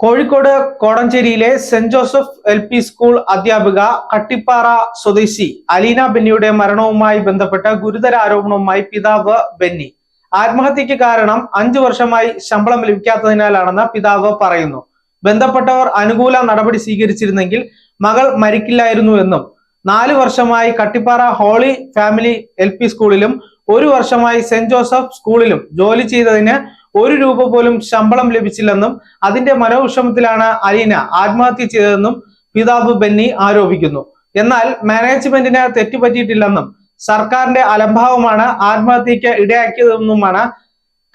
Kozhikode കോടഞ്ചേരിയിലെ saint Joseph L P school അധ്യാപിക കട്ടിപ്പാറ സ്വദേശി അലീന ബെന്നിയുടെ മരണവുമായി ബന്ധപ്പെട്ട ഗുരുതര ആരോപണവുമായി പിതാവ് ബെന്നി. ആത്മഹത്യക്ക് കാരണം അഞ്ചു വർഷമായി ശമ്പളം ലഭിക്കാത്തതിനാലാണെന്ന് പിതാവ് പറയുന്നു. ബന്ധപ്പെട്ടവർ അനുകൂല നടപടി സ്വീകരിച്ചിരുന്നെങ്കിൽ മകൾ മരിക്കില്ലായിരുന്നു എന്നും നാല് വർഷമായി കട്ടിപ്പാറ ഹോളി ഫാമിലി എൽ സ്കൂളിലും ഒരു വർഷമായി സെന്റ് ജോസഫ് സ്കൂളിലും ജോലി ചെയ്തതിന് ഒരു രൂപ പോലും ശമ്പളം ലഭിച്ചില്ലെന്നും അതിന്റെ മനോവിഷമത്തിലാണ് അലീന ആത്മഹത്യ ചെയ്തതെന്നും പിതാവ് ബെന്നി ആരോപിക്കുന്നു. എന്നാൽ മാനേജ്മെന്റിന് തെറ്റുപറ്റിയിട്ടില്ലെന്നും സർക്കാരിന്റെ അലംഭാവമാണ് ആത്മഹത്യക്ക് ഇടയാക്കിയതെന്നുമാണ്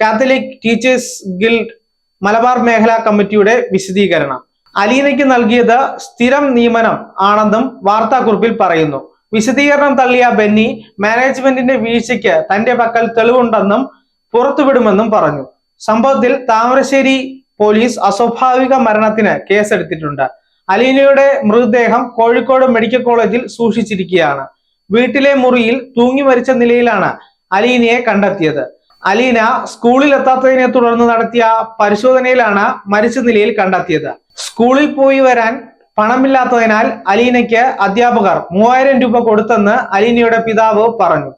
കാത്തലിക് ടീച്ചേഴ്സ് ഗിൽഡ് മലബാർ മേഖലാ കമ്മിറ്റിയുടെ വിശദീകരണം. അലീനയ്ക്ക് നൽകിയത് സ്ഥിരം നിയമനം ആണെന്നും വാർത്താക്കുറിപ്പിൽ പറയുന്നു. വിശദീകരണം തള്ളിയ ബെന്നി മാനേജ്മെന്റിന്റെ വീഴ്ചയ്ക്ക് തന്റെ പക്കൽ തെളിവുണ്ടെന്നും പുറത്തുവിടുമെന്നും പറഞ്ഞു. സംഭവത്തിൽ താമരശ്ശേരി പോലീസ് അസ്വാഭാവിക മരണത്തിന് കേസെടുത്തിട്ടുണ്ട്. അലീനയുടെ മൃതദേഹം കോഴിക്കോട് മെഡിക്കൽ കോളേജിൽ സൂക്ഷിച്ചിരിക്കുകയാണ്. വീട്ടിലെ മുറിയിൽ തൂങ്ങി മരിച്ച നിലയിലാണ് അലീനയെ കണ്ടെത്തിയത്. അലീന സ്കൂളിൽ എത്താത്തതിനെ തുടർന്ന് നടത്തിയ പരിശോധനയിലാണ് മരിച്ച നിലയിൽ കണ്ടെത്തിയത്. സ്കൂളിൽ പോയി വരാൻ പണമില്ലാത്തതിനാൽ അലീനയ്ക്ക് അധ്യാപകർ മൂവായിരം രൂപ കൊടുത്തെന്ന് അലീനയുടെ പിതാവ് പറഞ്ഞു.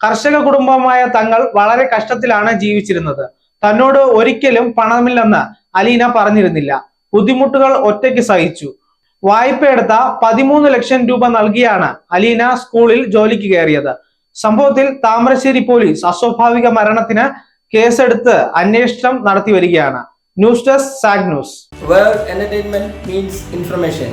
കർഷക കുടുംബമായ തങ്ങൾ വളരെ കഷ്ടത്തിലാണ് ജീവിച്ചിരുന്നത്. തന്നോട് ഒരിക്കലും പണമില്ലെന്ന് അലീന പറഞ്ഞിരുന്നില്ല. ബുദ്ധിമുട്ടുകൾ ഒറ്റയ്ക്ക് സഹിച്ചു. വായ്പയെടുത്ത പതിമൂന്ന് ലക്ഷം രൂപ നൽകിയാണ് അലീന സ്കൂളിൽ ജോലിക്ക് കയറിയത്. സംഭവത്തിൽ താമരശ്ശേരി പോലീസ് അസ്വാഭാവിക മരണത്തിന് കേസെടുത്ത് അന്വേഷണം നടത്തി വരികയാണ് news desk Saag news. Entertainment means information.